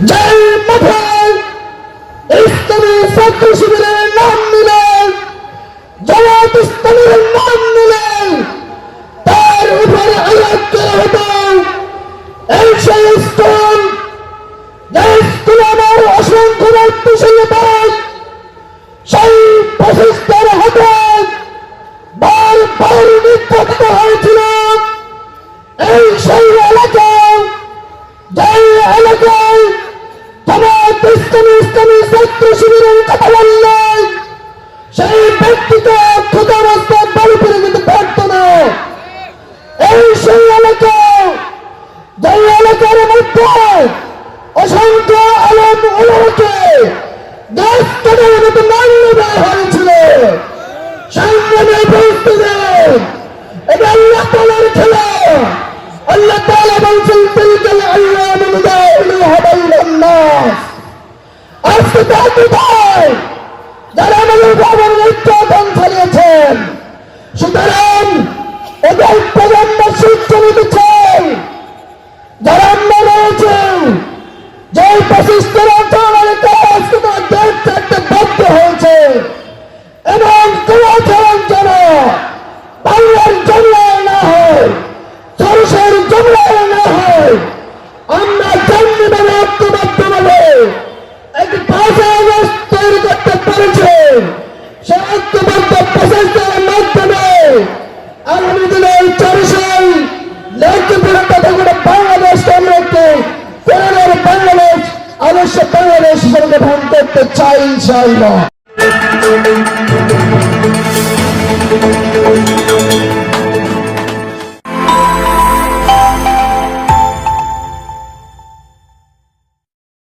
যেই মাথায় ইসলামী ছাত্র শিবিরের নাম নিলেন জামাত ইসলামের ইসলামী ছাত্র শিবিরের কথা বললেন সেই ব্যক্তিকে ক্ষুদাবস্থার বাড়ি ফিরে কিন্তু পারত না। এই সেই এলাকা, যেই এলাকার মধ্যে অসংখ্য আলম ওলামাকে দেশ কাটার মতো মান্য দেওয়া হয়েছিল। সংগ্রামে প্রস্তুতের এটা আল্লাহ তালার খেলা আল্লাহ তালা বলছেন, তিলকাল আল্লাহ সুতরাং এদের প্রজন্ম শিক্ষা নিতে চাই। যারা আমরা রয়েছেন যে প্রশিষ্টের অঞ্চলের কাজ দেশ থাকতে বাধ্য হয়েছে। এবং তোমার যেন বাংলার জন্মায় না হয় সরষের জন্মায় না হয়, আমরা জন্মভাবে ঐক্যবদ্ধভাবে একটি পাঁচই আগস্ট তৈরি করতে পেরেছি। সেই ঐক্যবদ্ধ প্রচেষ্টার মাধ্যমে আগামী এই চরিশাল লেখকের কথা করে বাংলাদেশ সম্রাটকে করোনার বাংলাদেশ আদর্শ বাংলাদেশ সংগঠন করতে চাই ইনশাআল্লাহ।